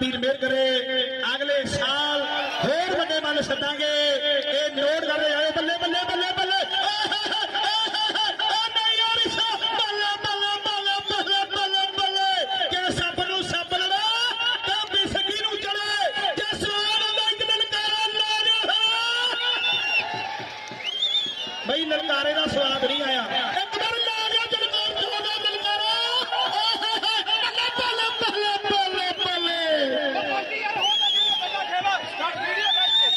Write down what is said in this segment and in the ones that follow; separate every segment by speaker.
Speaker 1: ਵੀਰ ਮਿਹਰ ਕਰੇ ਅਗਲੇ ਸਾਲ ਹੋਰ ਵੱਡੇ ਮਨ ਸੱਦਾਂਗੇ ਇਹ ਨੋਟ ਕਰਦੇ ਆਇਓ ਬੱਲੇ ਬੱਲੇ ਬੱਲੇ ਬੱਲੇ ਓ ਨਹੀਂ ਯਾਰ ਇਸ ਬੱਲੇ ਬੱਲੇ ਬੱਲੇ ਬੱਲੇ ਬੱਲੇ ਬੱਲੇ ਕਿ ਸੱਪ ਨੂੰ ਸੱਪ ਲੜਾ ਤਾਂ ਬਿਸਕੀ ਨੂੰ ਚੜੇ ਜੇ ਸਵਾਲ ਹੁੰਦਾ ਇੱਕ ਦਿਨ ਕਾਰਾ ਲਾ ਬਈ ਲਲਕਾਰੇ ਦਾ ਸਵਾਦ ਨਹੀਂ ਆਇਆ ਇੱਕ ਵਾਰ ਲਾ ਗਿਆ ਜਲਕਾਰ ਚੋਦਾ ਲਲਕਾਰਾ ਬੱਲੇ ਬੱਲੇ ਬੱਲੇ ਬੱਲੇ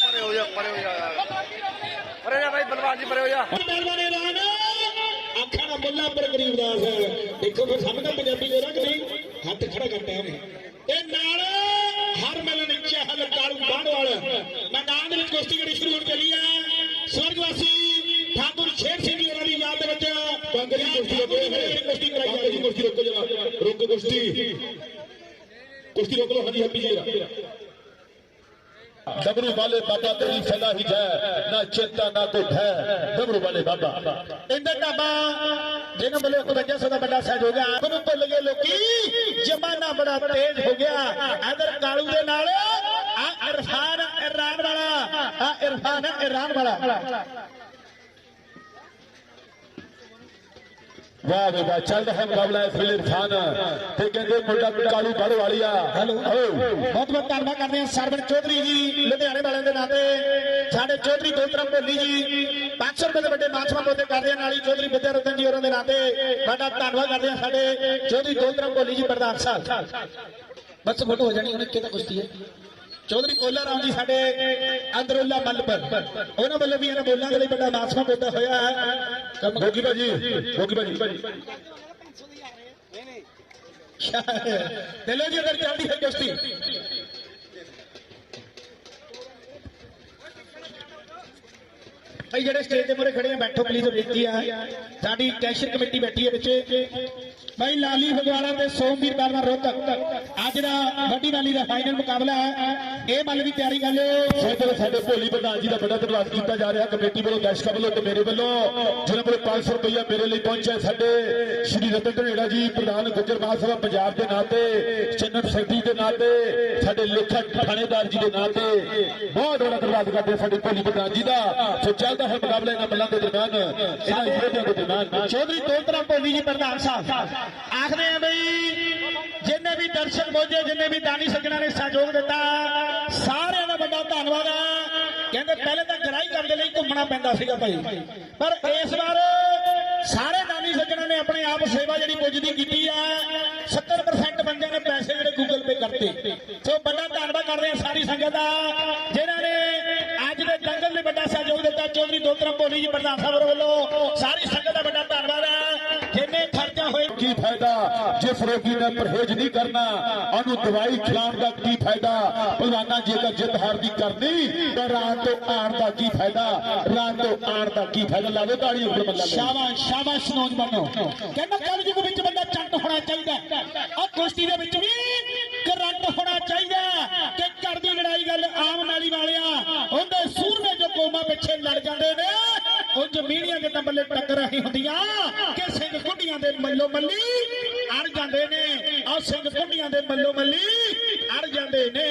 Speaker 2: ਪਰੇ ਹੋ ਜਾ ਪਰੇ ਹੋ ਜਾ ਪਰੇ ਜਾ ਭਾਈ ਬਲਵਾਨ ਜੀ ਪਰੇ ਹੋ ਜਾ।
Speaker 1: ਮਹਿਰਬਾਨੀ ਰਾਨ ਅੱਖਾਂ ਦਾ ਮੁੱਲਾ ਪਰ ਗਰੀਬਦਾਸ ਹੈ। ਦੇਖੋ ਫਿਰ ਸਮਝਦਾ ਪੰਜਾਬੀ ਦੇ ਕਿ ਨਹੀਂ? ਹੱਥ ਖੜਾ ਕਰਤਾ ਉਹਨੇ ਤੇ ਨਾਲ ਹਰ ਮਿਲਣ ਇੱਛਾ ਹਲ ਕਾਲੂ ਬਾਣਵਾਲ ਮੈਦਾਨ ਦੇ ਵਿੱਚ ਕੁਸ਼ਤੀ ਜਿਹੜੀ ਸ਼ੁਰੂ ਹੋਣ ਚੱਲੀ ਹੈ। ਸਵਰਗਵਾਸੀ ਠਾਕੁਰ ਸ਼ੇਰ ਸਿੰਘ ਜੀ ਉਹਨਾਂ ਦੀ ਯਾਦ ਦੇ ਵਿੱਚ ਬੰਗਰੀ ਕੁਸ਼ਤੀ ਰੋਕੋ ਕੁਸ਼ਤੀ ਕਰਾਈ ਜਾ ਰਹੀ ਹੈ। ਕੁਸ਼ਤੀ ਰੋਕੋ ਜਰਾ। ਰੋਕੋ ਕੁਸ਼ਤੀ। ਕੁਸ਼ਤੀ ਰੋਕ ਲਓ ਹਾਂਜੀ ਹੈਪੀ ਜੀ
Speaker 3: डबरू वाले बाबा तेरी फलाही जाए ना चिंता ना को है डबरू वाले बाबा
Speaker 1: इंदर बाबा जिन बोले को वजह से बड़ा सहज हो गया आपको भुल गए लोग जमाना बड़ा तेज हो गया अदर कालू के नाल आ इरफान इरान वाला आ इरफान इरान
Speaker 3: वाला ਵਾਹ ਵੇ ਵਾਹ ਚੱਲਦਾ ਹੈ ਮੁਕਾਬਲਾ ਇਸ ਵੇਲੇ ਖਾਨ ਤੇ ਕਹਿੰਦੇ ਮੁੰਡਾ ਕਾਲੂ ਬੜ ਵਾਲੀ ਆ।
Speaker 1: ਹੈਲੋ। ਬਹੁਤ ਬਹੁਤ ਧੰਨਵਾਦ ਕਰਦੇ ਹਾਂ ਸਰਵਣ ਚੌਧਰੀ ਜੀ ਲੁਧਿਆਣੇ ਵਾਲਿਆਂ ਦੇ ਨਾਂ ਸਾਡੇ ਚੌਧਰੀ ਗੋਤਰਮ ਭੋਲੀ ਜੀ 500 ਰੁਪਏ ਦੇ ਵੱਡੇ ਮਾਛਮਾ ਮੋਤੇ ਕਰਦੇ ਨਾਲ ਨਾਲੀ ਚੌਧਰੀ ਵਿਦਿਆ ਰਤਨ ਜੀ ਉਹਨਾਂ ਦੇ ਨਾਂ ਸਾਡਾ ਧੰਨਵਾਦ ਕਰਦੇ ਹਾਂ ਸਾਡੇ ਚੌਧਰੀ ਗੋਤਰਮ ਭੋਲੀ ਜੀ ਪ੍ਰਧਾਨ ਸਾਹਿਬ। ਬਸ ਫੋਟੋ ਹੋ ਜਾਣੀ ਉਹਨੇ ਕਿਹਦਾ ਕੁਸ਼ਤੀ ਹੈ? ਚੌਧਰੀ ਕੋਲਾ ਰਾਮ ਜੀ ਸਾਡੇ ਅੰਦਰੋਲਾ ਮਲਪਰ ਉਹਨਾਂ ਵੱਲੋਂ ਵੀ ਇਹਨਾਂ ਬੋਲਾਂ ਦੇ ਲਈ ਵੱਡਾ ਮਾਸਮਾ ਪੋਤਾ ਹੋਇਆ ਹੈ। ਗੋਗੀ
Speaker 3: ਭਾਜੀ ਗੋਗੀ ਭਾਜੀ। ਤੇ
Speaker 1: ਲੋ ਜੀ ਅਗਰ ਚੱਲਦੀ ਹੈ ਕੁਸ਼ਤੀ। ਭਾਈ ਜਿਹੜੇ ਸਟੇਜ ਦੇ ਮੂਰੇ ਖੜੇ ਆ ਬੈਠੋ ਪਲੀਜ਼ ਬੇਨਤੀ ਆ ਸਾਡੀ ਟੈਸ਼ਨ ਕਮੇਟੀ ਬੈਠੀ ਹੈ ਵਿੱਚ। ਭਾਈ ਲਾਲੀ ਫਗਵਾੜਾ ਤੇ ਸੋਮਵੀਰ ਬਾਰਵਾ ਰੋਹਤਕ ਅੱਜ ਦਾ ਵੱਡੀ ਵਾਲੀ ਦਾ ਫਾਈਨਲ ਮੁਕਾਬਲਾ ਹੈ ਇਹ ਮੱਲ ਦੀ ਤਿਆਰੀ ਕਰ ਲਿਓ।
Speaker 3: ਸਾਡੇ ਸਾਡੇ ਭੋਲੀ ਪ੍ਰਧਾਨ ਜੀ ਦਾ ਬੜਾ ਧੰਨਵਾਦ ਕੀਤਾ ਜਾ ਰਿਹਾ ਕਮੇਟੀ ਵੱਲੋਂ ਦਰਸ਼ਕਾਂ ਵੱਲੋਂ ਤੇ ਮੇਰੇ ਵੱਲੋਂ। ਜਿਹਨਾਂ ਕੋਲ 500 ਰੁਪਇਆ ਮੇਰੇ ਲਈ ਪਹੁੰਚਿਆ ਸਾਡੇ ਸ਼੍ਰੀ ਰਤਨ ਧਨੇੜਾ ਜੀ ਪ੍ਰਧਾਨ ਗੁੱਜਰ ਮਹਾਸਭਾ ਪੰਜਾਬ ਦੇ ਨਾਂ ਤੇ ਚੰਨਤ ਸੈਕਟਰੀ ਦੇ ਨਾਂ ਤੇ ਸਾਡੇ ਲੇਖਾ ਥਾਣੇਦਾਰ ਜੀ ਦੇ ਨਾਂ ਤੇ। ਬਹੁਤ ਬੜਾ ਧੰਨਵਾਦ ਕਰਦੇ ਸਾਡੇ ਭੋਲੀ ਪ੍ਰਧਾਨ ਜੀ ਦਾ। ਸੋ ਚੱਲਦਾ ਹੈ ਮੁਕਾਬਲਾ ਇਹਨਾਂ ਮੱਲਾਂ ਦੇ ਦਰਮਿਆਨ ਇਹਨਾਂ ਯੋਧਿਆਂ ਦੇ ਦਰਮਿਆਨ।
Speaker 1: ਚੌਧਰੀ ਦੋਤਰਾ ਭੋਲੀ ਜੀ ਪ੍ਰਧਾਨ ਸਾਹਿਬ। ਆਖਦੇ ਆ ਬਈ, ਜਿੰਨੇ ਵੀ ਦਰਸ਼ਕ ਮੋਝੇ ਜਿੰਨੇ ਵੀ ਦਾਨੀ ਸੱਜਣਾ ਨੇ ਸਹਿਯੋਗ ਦਿੱਤਾ, ਸਾਰਿਆਂ ਦਾ ਵੱਡਾ ਧੰਨਵਾਦ ਆ। ਕਹਿੰਦੇ ਪਹਿਲੇ ਤਾਂ ਗਰਾਈ ਕਰਨ ਦੇ ਲਈ ਘੁੰਮਣਾ ਪੈਂਦਾ ਸੀਗਾ ਭਾਈ। ਪਰ ਇਸ ਵਾਰ ਸਾਰੇ ਦਾਨੀ ਸੱਜਣਾ ਨੇ ਆਪਣੇ ਆਪ ਸੇਵਾ ਜਿਹੜੀ ਪੁੱਜਦੀ ਕੀਤੀ ਆ 70% ਬੰਦਿਆਂ ਨੇ ਪੈਸੇ ਜਿਹੜੇ ਗੂਗਲ ਪੇ ਕਰਤੇ। ਸੋ ਵੱਡਾ ਧੰਨਵਾਦ ਕਰਦੇ ਆ ਸਾਰੀ ਸੰਗਤ ਦਾ, ਜਿਨ੍ਹਾਂ ਨੇ ਅੱਜ ਦੇ ਦੰਗਲ ਨੇ ਵੱਡਾ ਸਹਿਯੋਗ ਦਿੱਤਾ। ਚੌਧਰੀ ਦੋਤਰਾ ਭੋਲੀ ਜੀ ਪ੍ਰਧਾਨ ਸਾਹਿਬ ਵੱਲੋਂ ਸਾਰੀ ਸੰਗਤ ਦਾ ਵੱਡਾ
Speaker 3: ਕੀ ਫਾਇਦਾ? ਜਿਸ ਰੋਗੀ ਨੇ ਪਰਹੇਜ਼ ਨਹੀਂ ਕਰਨਾ, ਉਹਨੂੰ ਦਵਾਈ ਖਿਲਾਉਣ ਦਾ ਕੀ ਫਾਇਦਾ? ਭਲਵਾਨਾ ਜੇਕਰ ਜਿੱਤ ਹਾਰ ਦੀ ਕਰਨੀ ਤਾਂ ਰਾਤ ਤੋਂ ਆਣ ਦਾ ਕੀ ਫਾਇਦਾ? ਰਾਤ ਤੋਂ ਆਣ ਦਾ ਕੀ ਫਾਇਦਾ? ਲਾਵੇ ਤਾੜੀ ਉੱਪਰ ਮੱਲਾ
Speaker 1: ਸ਼ਾਬਾਸ਼ ਸ਼ਾਬਾਸ਼ ਨੌਜਵਾਨੋ ਕਹਿੰਦਾ ਕਲਯੁਗ ਵਿੱਚ ਬੰਦਾ ਚੰਟ ਹੋਣਾ ਚਾਹੀਦਾ। ਆ ਕੁਸ਼ਤੀ ਦੇ ਵਿੱਚ ਵੀ ਕਰੰਟ ਹੋਣਾ ਚਾਹੀਦਾ। ਕਿ ਘਰ ਦੀ ਲੜਾਈ ਗੱਲ ਆਮ ਨਾਲੀ ਵਾਲਿਆ। ਉਹਦੇ ਸੂਰਮੇ ਜੋ ਕੋਮਾ ਪਿੱਛੇ ਲੜ ਜਾਂਦੇ ਨੇ, ਉਹ ਜ਼ਮੀਨੀਆਂ ਦੇ ਤੰਬਲੇ ਟੱਕਰਾਂ ਹੀ ਹੁੰਦੀਆਂ ਮੱਲੋ ਮੱਲੀ, ਅੜ ਜਾਂਦੇ ਨੇ। ਆ ਸਿੰਘ ਕੁੰਡੀਆਂ ਦੇ ਮੱਲੋ ਮੱਲੀ, ਅੜ ਜਾਂਦੇ ਨੇ।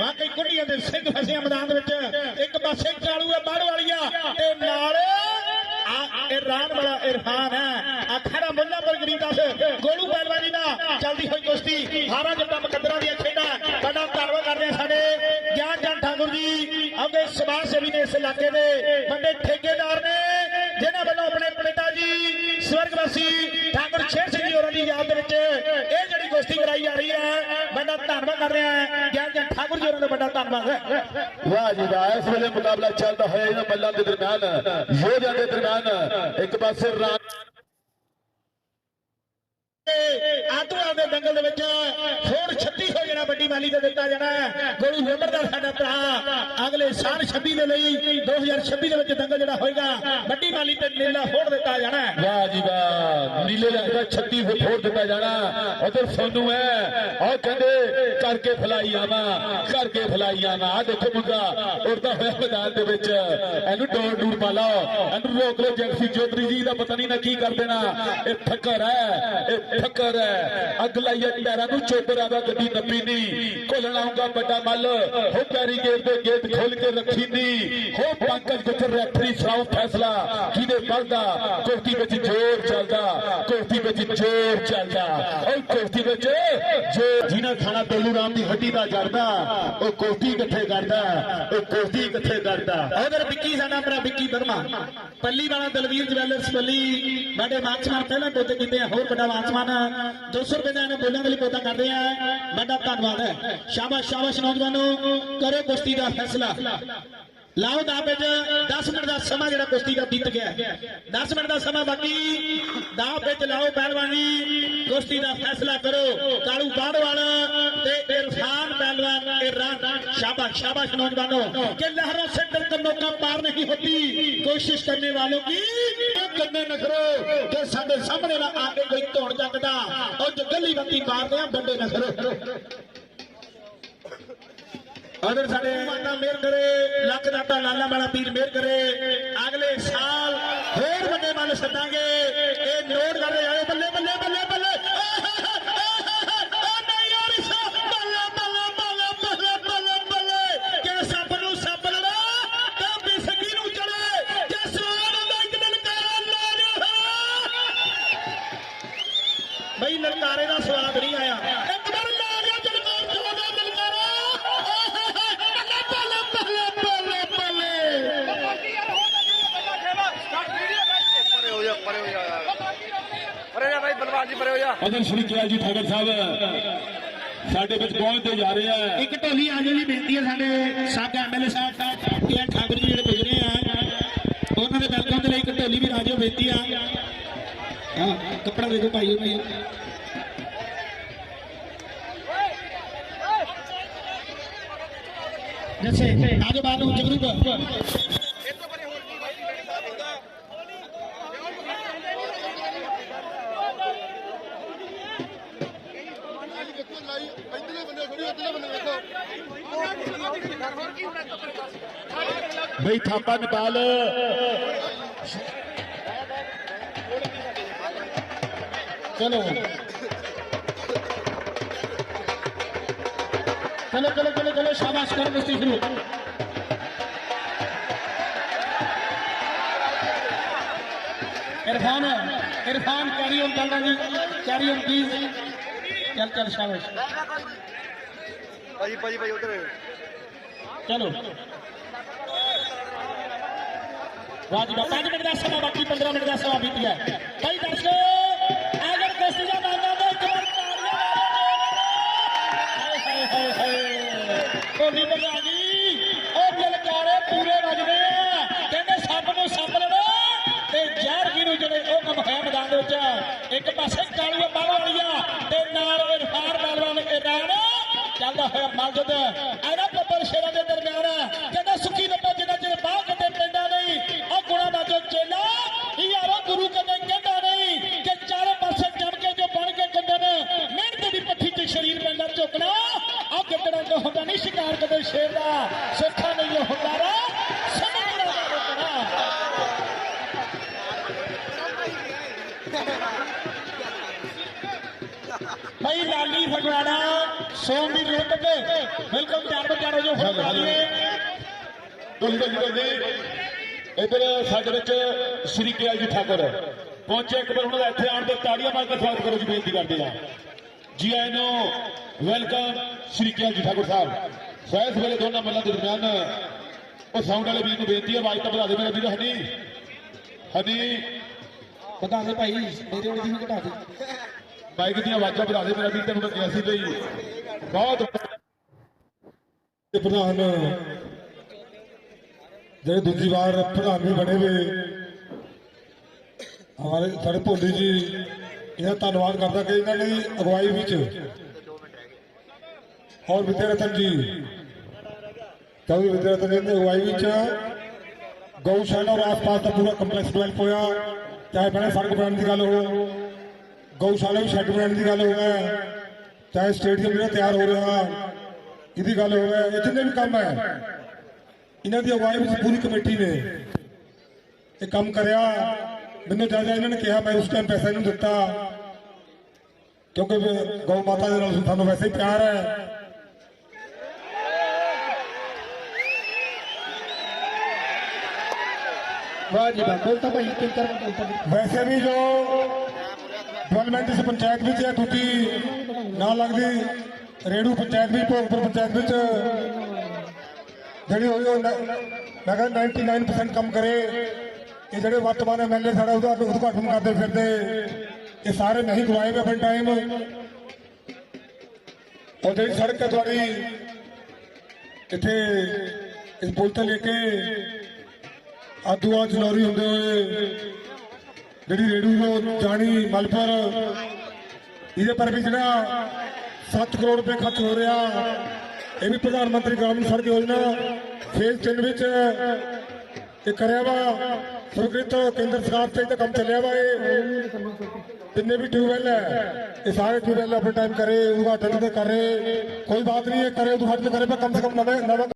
Speaker 1: ਵਾਕਈ ਕੁੰਡੀਆਂ ਦੇ ਸਿੰਘ ਫਸੇ ਮੈਦਾਨ ਵਿੱਚ। ਇੱਕ ਪਾਸੇ ਚਾਲੂ ਹੈ ਬਾੜ ਵਾਲੀਆ ਤੇ ਨਾਲ ਇਰਾਨ ਵਾਲਾ ਇਰਫਾਨ ਹੈ। ਆ ਖੜਾ ਮੁੱਲਾਪੁਰ ਗਰੀਬਦਾਸ ਗੋਲੂ ਪਹਿਲਵਾਨੀ ਦਾ ਚੱਲਦੀ ਹੋਈ ਕੁਸ਼ਤੀ। ਹਾਰਾ ਜੱਟਾ ਮੁਕੱਦਰਾਂ ਦੀਆਂ ਖੇਡਾਂ। ਬੜਾ ਧੰਨਵਾਦ ਕਰਦੇ ਹਾਂ ਸਾਡੇ ਗਿਆਨ ਚੰਦ ਠਾਕੁਰ ਜੀ। ਅੱਗੇ ਸਮਾਜ ਸੇਵੀ ਨੇ ਇਸ ਇਲਾਕੇ ਦੇ ਵੱਡੇ ਠੇਕੇਦਾਰ ਨੇ, ਜਿਨ੍ਹਾਂ ਵੱਲੋਂ ਆਪਣੇ ਪਿਤਾ ਜੀ ਸਵਰਗਵਾਸੀ ਜੀ ਦੇ ਵਿੱਚ ਇਹ ਜਿਹੜੀ ਗੋਸ਼ਟੀ ਕਰਾਈ ਜਾ ਰਹੀ ਹੈ ਬੜਾ ਧੰਨਵਾਦ ਕਰ ਰਿਹਾ ਹੈ। ਗਿਆਨ ਚੰਦ ਠਾਕੁਰ ਜੀ ਹੋਰਾਂ ਦਾ ਵੱਡਾ ਧੰਨਵਾਦ ਹੈ।
Speaker 3: ਵਾਹ ਜੀ ਵਾਹ, ਇਸ ਵੇਲੇ ਮੁਕਾਬਲਾ ਚੱਲਦਾ ਹੋਇਆ ਇਹਨਾਂ ਮੱਲਾਂ ਦੇ ਦਰਮਿਆਨ, ਯੋਧਿਆਂ ਦੇ ਦਰਮਿਆਨ। ਇੱਕ ਪਾਸੇ ਰਾਂ
Speaker 1: ਆਤੂਆ ਦੇ ਦੰਗਲ ਦੇ ਵਿੱਚ ਹੋਰ 36 ਹੋ ਜਾਣਾ ਵੱਡੀ ਮਾਲੀ ਤੇ ਦਿੱਤਾ ਜਾਣਾ ਹੈ। ਨੰਬਰ ਦਾ ਸਾਡਾ ਭਰਾ। ਅਗਲੇ ਸਾਲ 26 ਦੇ ਲਈ 2026 ਦੇ ਵਿੱਚ ਦੰਗਲ ਜਿਹੜਾ ਹੋਏਗਾ, ਵੱਡੀ ਮਾਲੀ ਤੇ ਨੀਲਾ ਫੋੜ ਦਿੱਤਾ ਜਾਣਾ ਹੈ।
Speaker 3: ਵਾਹ ਜੀ ਵਾਹ, ਨੀਲੇ ਰੰਗ ਦਾ 36 ਫੁੱਟ ਫੋੜ ਦਿੱਤਾ ਜਾਣਾ। ਉਧਰ ਸੋਨੂ ਹੈ, ਉਹ ਕਹਿੰਦੇ, ਕਰਕੇ ਫਲਾਈ ਆਵਾਂ, ਕਰਕੇ ਫਲਾਈ ਆਵਾਂ। ਆ ਦੇਖੋ ਮੁੰਡਾ ਉੜਦਾ ਹੋਇਆ ਮੈਦਾਨ ਦੇ ਵਿੱਚ। ਇਹਨੂੰ ਡੋਰ ਡੂਰ ਪਾ ਲਓ। ਇਹਨੂੰ ਰੋਕ ਲਓ ਜਗਸੀ ਚੌਧਰੀ ਜੀ ਦਾ ਪਤਾ ਨਹੀਂ ਨਾ ਕੀ ਕਰ ਦੇਣਾ। ਇਹ ਠੱਕਰ ਹੈ, ਇਹ ਠੱਕਰ ਹੈ। ਅੱਗ ਲਾਈਏ ਟਾਇਰਾਂ ਨੂੰ ਚੋਪਰ ਦਾ, ਗੱਡੀ ਨੱਪੀ ਨਹੀਂ। ਖੋਲਣ ਆਉਂਗਾ ਵੱਡਾ ਮੱਲ। ਹੋ ਬੈਰੀਕੇਡ ਦੇ ਗੇਟ ਖੋਲ ਕੇ ਰੱਖੀ ਨੀ ਹੋ ਪੰਕਜ ਗੁੱਜਰ ਰੈਫਰੀ ਸਰਾਉ ਫੈਸਲਾ। ਕਿਹਦੇ ਬਲਦਾ ਕੁਸ਼ਤੀ ਵਿੱਚ ਜ਼ੋਰ ਚੱਲਦਾ। ਕੁਸ਼ਤੀ ਵਿੱਚ ਜ਼ੋਰ ਚੱਲਦਾ। ਉਹ ਕੁਸ਼ਤੀ ਵਿੱਚ ਜੋ ਜਿਹਨਾਂ ਖਾਣਾ ਬੱਲੂ ਰਾਮ ਦੀ ਹੱਡੀ ਦਾ ਜੜਦਾ ਉਹ ਕੁਸ਼ਤੀ ਕਿੱਥੇ ਕਰਦਾ, ਉਹ ਕੁਸ਼ਤੀ ਕਿੱਥੇ ਕਰਦਾ।
Speaker 1: ਉਧਰ ਵਿੱਕੀ, ਸਾਡਾ ਭਰਾ ਵਿੱਕੀ ਵਰਮਾ। ਪੱਲੀ ਵਾਲਾ ਦਲਵੀਰ ਜਵੈਲਰਸ ਪੱਲੀ। ਸਾਡੇ ਮਾਨਸਮਾਨ ਪਹਿਲਾਂ ਪੋਤੇ ਕੀਤੇ ਆ, ਹੋਰ ਵੱਡਾ ਮਾਨਸਮਾਨ 200 ਰੁਪਏ ਦਾ ਇਹਨਾਂ ਬੋਲਣ ਦੇ ਲਈ ਪੋਤਾ ਕਰਦੇ ਆ ਵੱਡਾ ਧੰਨਵਾਦ ਹੈ ਸ਼ਾਬਾਸ਼ ਸ਼ਾਬਾਸ਼ ਨੌਜਵਾਨੋ ਕਰੋ ਕੁਸ਼ਤੀ ਦਾ ਫੈਸਲਾ ਲਾਓ ਦਾ ਵਿੱਚ 10 ਮਿੰਟ ਦਾ ਸਮਾਂ ਜਿਹੜਾ ਕੁਸ਼ਤੀ ਦਾ ਬੀਤ ਗਿਆ 10 ਮਿੰਟ ਦਾ ਸਮਾਂ ਬਾਕੀ ਦਾ ਵਿੱਚ ਲਾਓ ਪਹਿਲਵਾਨੀ ਕੁਸ਼ਤੀ ਦਾ ਫੈਸਲਾ ਕਰੋ ਕਾਲੂ ਬਾੜਵਾਲ ਤੇ ਇਰਫਾਨ ਪਹਿਲਵਾਨ ਇਰਾਨ शाबाश शाबाश नौजवानों के लहरों से डरकर नौका पार नहीं होती कोशिश करने वालों की
Speaker 3: ਕੰਨੇ ਨਖਰੋ
Speaker 1: ਤੇ ਸਾਡੇ ਸਾਹਮਣੇ ਨਾ ਆ ਕੇ ਕੋਈ ਧੌਣ ਜੱਗਦਾ ਉਹ ਜੋ ਗਲੀ ਬੱਤੀ ਮਾਰਦੇ ਆ ਅਗਰ ਸਾਡੇ ਮਾਤਾ ਮੇਰ ਕਰੇ, ਲੱਖ ਦਾਤਾ ਲਾਲਾ ਵਾਲਾ ਪੀਰ ਮੇਰ ਕਰੇ, ਅਗਲੇ ਸਾਲ ਹੋਰ ਵੱਡੇ ਮਨ ਸੱਦਾਂਗੇ। ਇਹ ਨੋਟ ਕਰਦੇ ਆਏ ਬੱਲੇ ਬੱਲੇ ਬੱਲੇ ਬੱਲੇ। ਜੀ
Speaker 3: ਸ਼੍ਰੀ ਕਿਆਲ ਜੀ ਠਾਕਰ ਸਾਹਿਬ, ਸਾਡੇ ਵਿੱਚ ਪਹੁੰਚਦੇ ਜਾ ਰਹੇ ਆ।
Speaker 1: ਇੱਕ ਢੋਲੀ ਆ ਜਿਹੜੀ ਬੇਨਤੀ ਹੈ ਸਾਡੇ ਸਾਬਕਾ ਐਮਐਲਏ ਸਾਹਿਬ ਕੇ ਠਾਕੁਰ ਜੀ ਜਿਹੜੇ ਗੁਜ਼ਰੇ ਆ। ਉਹਨਾਂ ਦੇ ਵੈਲਕਮ ਦੇ ਲਈ ਇੱਕ ਢੋਲੀ ਵੀ ਰਾਜੋ ਬੇਨਤੀ ਆ। ਹਾਂ, ਕੱਪੜਾ ਦੇ ਦਿਓ ਭਾਈ ਭਾਈ ਜੱਸੇ ਆਜੋ ਬਾਹਰ ਨੂੰ ਜਗਰੂਪ
Speaker 3: भाई थापा निकाल
Speaker 1: चलो चलो चलो चलो चलो शाबाश करो कुश्ती शुरू इरफान इरफान कैरी ऑन चल रहा जी कैरी ऑन प्लीज चल चल
Speaker 2: ਭਾਜੀ ਭਾਜੀ ਭਾਜੀ, ਉਧਰ।
Speaker 1: ਚਲੋ। ਵਾਹ ਜੀ 5 ਮਿੰਟ ਦਾ ਸਮਾਂ ਬਾਕੀ 15 ਮਿੰਟ ਦਾ ਸਮਾਂ ਬੀਤ ਗਿਆ। ਭਾਈ ਦਰਸ਼ਕ ਭਾਈ ਲਾਲੀ ਫਗਵਾੜਾ, ਸੋਮ ਦੀ ਰੋਡ ਤੇ ਵੈਲਕਮ ਚਾਰ ਵਜੇ ਚਾਰ ਵਜੇ ਹੋ ਲਾਲੀਏ
Speaker 3: ਢੋਲੀ ਢੋਲੀ ਢੋਲੀ ਇਧਰ ਸਾਡੇ ਵਿੱਚ ਸ਼੍ਰੀ ਕਿਆਲ ਜੀ ਠਾਕੁਰ ਪਹੁੰਚੇ। ਇੱਕ ਵਾਰ ਉਹਨਾਂ ਦਾ ਇੱਥੇ ਆਉਣ ਤੇ ਤਾੜੀਆਂ ਮਾਰ ਕੇ ਸਵਾਗਤ ਕਰੋ ਜੀ, ਬੇਨਤੀ ਕਰਦੇ ਆ ਜੀ ਆਇਆਂ ਨੂੰ ਵੈਲਕਮ ਸ਼੍ਰੀ ਕਿਆਲ ਜੀ ਠਾਕੁਰ ਸਾਹਿਬ। ਸੋ ਵੇਲੇ ਦੋਨਾਂ ਮੱਲਾਂ ਦੇ ਦਰਮਿਆਨ ਉਹ ਸਾਊਂਡ ਵਾਲੇ ਵੀਰ ਨੂੰ ਬੇਨਤੀ ਹੈ, ਆਵਾਜ਼ ਤਾਂ ਵਧਾ ਦੇ ਮੇਰਾ ਵੀਰ, ਹਨੀ। ਹਨੀ
Speaker 1: ਵਧਾ ਦੇ ਭਾਈ, ਮੇਰੇ ਵਾਲੀ ਦੀ ਵੀ ਘਟਾ ਦੇ
Speaker 3: ਬਾਈਕ ਦੀਆਂ ਆਵਾਜ਼ਾਂ ਵਧਾ ਦੇ, ਮੇਰਾ ਵੀਰ ਤੈਨੂੰ ਮੈਂ ਸੀ ਬਈ। ਬਹੁਤ
Speaker 4: ਪ੍ਰਧਾਨ, ਜਿਹੜੇ ਦੂਜੀ ਵਾਰ ਪ੍ਰਧਾਨ ਵੀ ਬਣੇ ਹੋਏ ਹਮਾਰੇ ਸਾਡੇ ਭੋਲੀ ਜੀ, ਇਹਦਾ ਧੰਨਵਾਦ ਕਰਦਾ ਕਿ ਇਹਨਾਂ ਨੇ ਅਗਵਾਈ ਵਿੱਚ। ਔਰ ਵਿਦਿਆ ਰਤਨ ਜੀ ਕਵੀ ਵਿਦਿਆ ਰਤਨ ਜੀ ਦੀ ਅਗਵਾਈ ਵਿੱਚ ਗਊਸ਼ਾਲਾ ਔਰ ਆਸ-ਪਾਸ ਦਾ ਪੂਰਾ ਕੰਪਲੈਕਸ ਡਿਵੈਲਪ ਹੋਇਆ। ਚਾਹੇ ਪਹਿਲਾਂ ਸੜਕ ਬਣਾਉਣ ਦੀ ਗੱਲ ਹੋ ਗਊਸ਼ਾਲਾ ਵੀ ਸ਼ੈੱਡ ਬਣਾਉਣ ਦੀ ਗੱਲ ਹੋਵੇ, ਚਾਹੇ ਸਟੇਡੀਅਮ ਜਿਹੜਾ ਤਿਆਰ ਹੋ ਰਿਹਾ, ਇਹਦੀ ਗੱਲ ਹੋਵੇ, ਇਹ ਜਿੰਨੇ ਵੀ ਕੰਮ ਹੈ, ਇਹਨਾਂ ਦੀ ਅਗਵਾਈ ਵਿੱਚ ਪੂਰੀ ਕਮੇਟੀ ਨੇ। ਇਹ ਕੰਮ ਕਰਿਆ, ਮੈਨੂੰ ਜ਼ਿਆਦਾ ਇਹਨਾਂ ਨੇ ਕਿਹਾ, ਮੈਂ ਉਸ ਟਾਈਮ ਪੈਸਾ ਇਹਨੂੰ ਦਿੱਤਾ, ਕਿਉਂਕਿ ਗਊ ਮਾਤਾ ਦੇ ਨਾਲ ਸਾਨੂੰ ਵੈਸੇ ਹੀ ਪਿਆਰ ਹੈ।
Speaker 1: ਵਾਹ ਜੀ ਵਾਹ ਬੋਲ ਤਾਂ ਭਾਈ ਤਿੰਨ ਚਾਰ ਮਿੰਟ ਬੋਲ ਤਾਂ
Speaker 4: ਵੈਸੇ ਵੀ ਜੋ ਡਿਵੈਲਪਮੈਂਟ ਇਸ ਪੰਚਾਇਤ ਵਿੱਚ ਹੈ ਦੂਜੀ ਨਾ ਲੱਗਦੀ ਰੇੜੂ ਪੰਚਾਇਤ ਵਿੱਚ ਭੋਗਪੁਰ ਪੰਚਾਇਤ ਵਿੱਚ ਜਿਹੜੀ ਹੋਈ ਉਹ ਕਹਿੰਦਾ 99% ਕੰਮ ਕਰੇ ਇਹ ਜਿਹੜੇ ਵਰਤਮਾਨ ਐਮਐਲਏ ਸਾਡਾ ਉਹਦਾ ਉਦਘਾਟਨ ਕਰਦੇ ਫਿਰਦੇ ਇਹ ਸਾਰੇ ਨਹੀਂ ਗਵਾਏ ਵੇ ਆਪਣੇ ਟਾਈਮ ਉਹ ਜਿਹੜੀ ਸੜਕ ਹੈ ਤੁਹਾਡੀ ਇੱਥੇ ਇਸ ਪੁਲ ਤੋਂ ਲੈ ਕੇ ਆਦੂਆ ਚਲੌਰੀ ਹੁੰਦੇ ਹੋਏ ਜਿਹੜੀ ਰੇੜੂ ਤੋਂ ਜਾਣੀ ਮਲਪੁਰ, ਇਹਦੇ ਪਰ ਵੀ ਜਿਹੜਾ 7 ਕਰੋੜ ਰੁਪਏ ਖਰਚ ਹੋ ਰਿਹਾ, ਇਹ ਵੀ ਪ੍ਰਧਾਨ ਮੰਤਰੀ ਗ੍ਰਾਮੀਣ ਸੜਕ ਯੋਜਨਾ ਫੇਜ਼ 3 ਵਿੱਚ ਇਹ ਕਰਿਆ ਵਾ। ਸਰਕ੍ਰਿਤ ਕੇਂਦਰ ਸਰਕਾਰ ਤੇ ਤਾਂ ਕੰਮ ਚੱਲਿਆ ਵਾ ਇਹ। ਜਿੰਨੇ ਵੀ ਟਿਊਬਵੈਲ ਹੈ, ਇਹ ਸਾਰੇ ਟਿਊਬਵੈਲ ਆਪਣੇ ਟਾਈਮ ਕਰੇ, ਉਦਘਾਟਨ ਤੇ ਕਰ। ਰਹੇ ਕੋਈ ਬਾਤ ਨਹੀਂ ਇਹ ਕਰੇ ਉਦਘਾਟਨ ਕਰੇ, ਪਰ ਕਮ ਸੇ ਕਮ ਨਵੇਂ ਨਵਾਂ